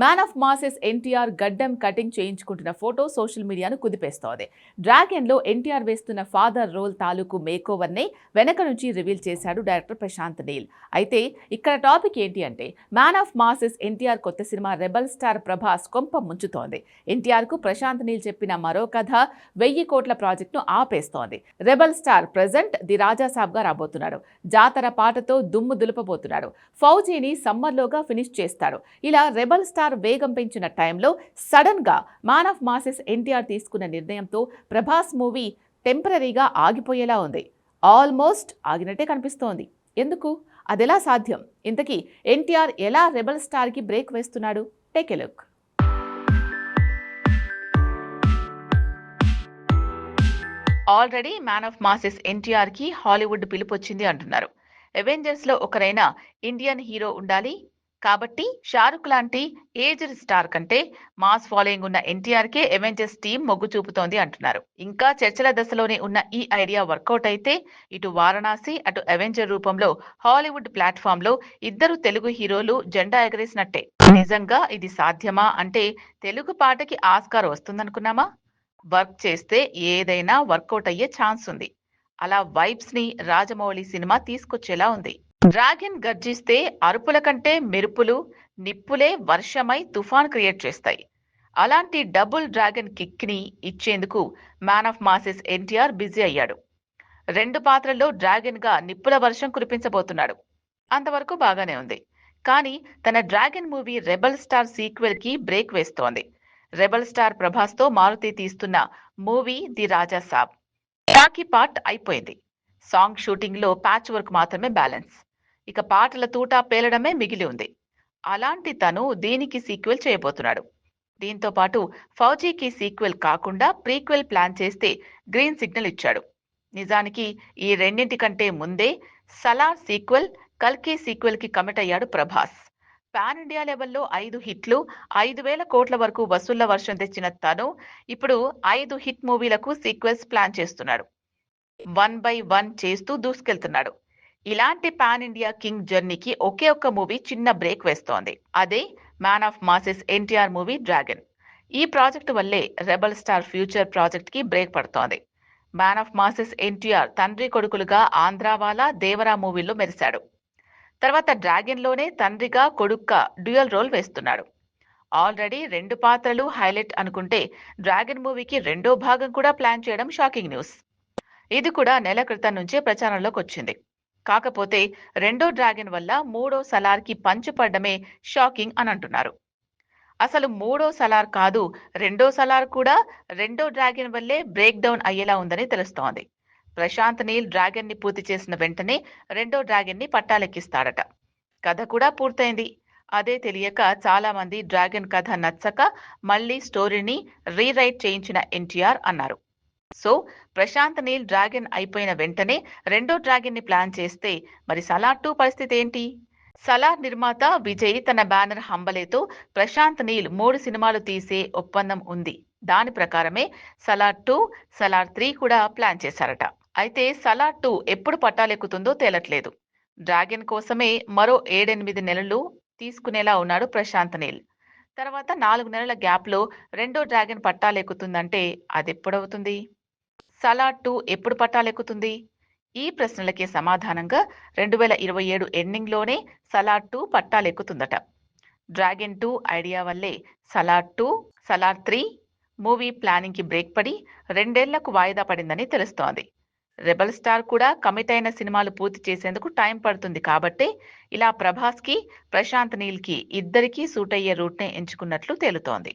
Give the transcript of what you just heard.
Man of masses NTR గడ్డం cutting చేయించుకుంటున్న photo social మీడియాను కుదిపేస్తోంది. డ్రాగన్లో ఎన్టీఆర్ వేస్తున్న ఫాదర్ రోల్ తాలూకు మేకోవర్నే వెనక నుంచి రివీల్ చేశాడు డైరెక్టర్ ప్రశాంత్ నీల్. అయితే ఇక్కడ టాపిక్ ఏంటి అంటే మ్యాన్ ఆఫ్ మాసెస్ ఎన్టీఆర్ కొత్త సినిమా రెబల్ స్టార్ ప్రభాస్ కొంప ముంచుతోంది. ఎన్టీఆర్కు ప్రశాంత్ నీల్ చెప్పిన మరో కథ వెయ్యి కోట్ల ప్రాజెక్టును ఆపేస్తోంది. రెబల్ స్టార్ ప్రజెంట్ ది రాజాసాబ్గా రాబోతున్నాడు. జాతర పాటతో దుమ్ము దులుపబోతున్నాడు. ఫౌజీని సమ్మర్లోగా ఫినిష్ చేస్తాడు. ఇలా రెబల్ స్టార్ వేగం పెంచిన టైంలో సడన్గా ఆఫ్ మాసెస్ ఎన్టీఆర్ తీసుకున్న నిర్ణయంతో ప్రభాస్ మూవీ టెంపరీగా ఆగిపోయేలా ఉంది. ఆల్మోస్ట్ ఆగినట్టే కనిపిస్తోంది. ఎందుకు? అదెలా సాధ్యం? ఇంతకీ ఎన్టీఆర్ ఎలా రెబల్ స్టార్కి బ్రేక్ వేస్తున్నాడు? Take a look. Already man of masses ఎన్టీఆర్కి హాలీవుడ్ పిలుపొచ్చింది అంటున్నారు. అవెంజర్స్లో ఒకరైన ఇండియన్ హీరో ఉండాలి కాబట్టి షారుఖ్ లాంటి ఏజ్డ్ స్టార్ కంటే మాస్ ఫాలోయింగ్ ఉన్న ఎన్టీఆర్ కే ఎవెంజర్స్ టీం మొగ్గు చూపుతోంది అంటున్నారు. ఇంకా చర్చల దశలోనే ఉన్న ఈ ఐడియా వర్కౌట్ అయితే ఇటు వారణాసి అటు అవెంజర్ రూపంలో హాలీవుడ్ ప్లాట్ఫామ్లో ఇద్దరు తెలుగు హీరోలు జెండా ఎగరేసినట్టే. నిజంగా ఇది సాధ్యమా? అంటే తెలుగు పాటకి ఆస్కార్ వస్తుందనుకున్నామా? వర్క్ చేస్తే ఏదైనా వర్కౌట్ అయ్యే ఛాన్స్ ఉంది. అలా వైబ్స్ని రాజమౌళి సినిమా తీసుకొచ్చేలా ఉంది. డ్రాగన్ గర్జిస్తే అరుపుల కంటే మెరుపులు నిప్పులే వర్షమై తుఫాన్ క్రియేట్ చేస్తాయి. అలాంటి డబుల్ డ్రాగన్ కిక్ని ఇచ్చేందుకు man of masses NTR busy అయ్యాడు. రెండు పాత్రల్లో డ్రాగన్గా నిప్పుల వర్షం కురిపించబోతున్నాడు. అంతవరకు బాగానే ఉంది. కానీ తన డ్రాగన్ మూవీ రెబల్ స్టార్ సీక్వెల్కి బ్రేక్ వేస్తోంది. రెబల్ స్టార్ ప్రభాస్తో మారుతి తీస్తున్న movie the Raja Saab. Talkie part అయిపోయింది. సాంగ్ షూటింగ్లో ప్యాచ్ వర్క్ మాత్రమే బ్యాలెన్స్. ఇక పాటల తూటా పేలడమే మిగిలి ఉంది. అలాంటి తను దీనికి సీక్వెల్ చేయబోతున్నాడు. దీంతో పాటు ఫౌజీకి సీక్వెల్ కాకుండా ప్రీక్వెల్ ప్లాన్ చేస్తే గ్రీన్ సిగ్నల్ ఇచ్చాడు. నిజానికి ఈ రెండింటి కంటే ముందే సలార్ సీక్వెల్ కల్కి సీక్వెల్కి కమిట్ అయ్యాడు ప్రభాస్. పాన్ ఇండియా లెవెల్లో ఐదు హిట్లు ఐదు వేల కోట్ల వరకు వసూళ్ళ వర్షం తెచ్చిన తను ఇప్పుడు ఐదు హిట్ మూవీలకు సీక్వెల్స్ ప్లాన్ చేస్తున్నాడు. వన్ బై వన్ చేస్తూ దూసుకెళ్తున్నాడు. ఇలాంటి పాన్ ఇండియా కింగ్ జర్నీకి ఒకే ఒక్క మూవీ చిన్న బ్రేక్ వేస్తోంది. అదే man of masses NTR movie dragon. ఈ ప్రాజెక్ట్ వల్లే రెబల్ స్టార్ ఫ్యూచర్ ప్రాజెక్ట్కి బ్రేక్ పడుతోంది. మ్యాన్ ఆఫ్ మాసెస్ ఎన్టీఆర్ తండ్రి కొడుకులుగా ఆంధ్రావాలా దేవరా మూవీల్లో మెరిశాడు. తర్వాత డ్రాగన్లోనే తండ్రిగా కొడుక్క డ్యూయల్ రోల్ వేస్తున్నాడు. ఆల్రెడీ రెండు పాత్రలు హైలైట్ అనుకుంటే డ్రాగన్ మూవీకి రెండో భాగం కూడా ప్లాన్ చేయడం షాకింగ్ న్యూస్. ఇది కూడా నెల క్రితం నుంచే ప్రచారంలోకి వచ్చింది కాకపోతే రెండో డ్రాగన్ వల్ల మూడో సలార్కి పంచుపడ్డమే షాకింగ్ అని అంటున్నారు. అసలు మూడో సలార్ కాదు రెండో సలార్ కూడా రెండో డ్రాగన్ వల్లే బ్రేక్ డౌన్ అయ్యేలా ఉందని తెలుస్తోంది. ప్రశాంత్ నీల్ డ్రాగన్ని పూర్తి చేసిన వెంటనే రెండో డ్రాగన్ని పట్టాలెక్కిస్తాడట. కథ కూడా పూర్తయింది. అదే తెలియక చాలా మంది డ్రాగన్ కథ నచ్చక మళ్ళీ స్టోరీని రీరైట్ చేయించిన ఎన్టీఆర్ అన్నారు. సో ప్రశాంత్ నీల్ డ్రాగన్ అయిపోయిన వెంటనే రెండో డ్రాగన్ని ప్లాన్ చేస్తే మరి సలార్ టూ పరిస్థితి ఏంటి? సలార్ నిర్మాత విజయ్ తన బ్యానర్ హంబలేతో ప్రశాంత్ నీల్ మూడు సినిమాలు తీసే ఒప్పందం ఉంది. దాని ప్రకారమే సలార్ టూ సలార్ త్రీ కూడా ప్లాన్ చేశారట. అయితే సలార్ టూ ఎప్పుడు పట్టాలెక్కుతుందో తేలట్లేదు. డ్రాగన్ కోసమే మరో ఏడెనిమిది నెలలు తీసుకునేలా ఉన్నాడు ప్రశాంత్ నీల్. తర్వాత నాలుగు నెలల గ్యాప్లో రెండో డ్రాగన్ పట్టాలెక్కుతుందంటే అది ఎప్పుడవుతుంది సలార్ టూ ఎప్పుడు పట్టాలెక్కుతుంది? ఈ ప్రశ్నలకి సమాధానంగా రెండు వేల ఇరవై ఏడు ఎండింగ్లోనే సలార్ టూ పట్టాలెక్కుతుందట. డ్రాగన్ టూ ఐడియా వల్లే Salaar two Salaar three movie ప్లానింగ్కి break పడి రెండేళ్ళకు వాయిదా పడిందని తెలుస్తోంది. రెబల్ స్టార్ కూడా కమిట్ అయిన సినిమాలు పూర్తి చేసేందుకు టైం పడుతుంది కాబట్టి ఇలా ప్రభాస్కి ప్రశాంత్ నీల్కి ఇద్దరికీ సూట్ అయ్యే రూట్నే ఎంచుకున్నట్లు తేలుతోంది.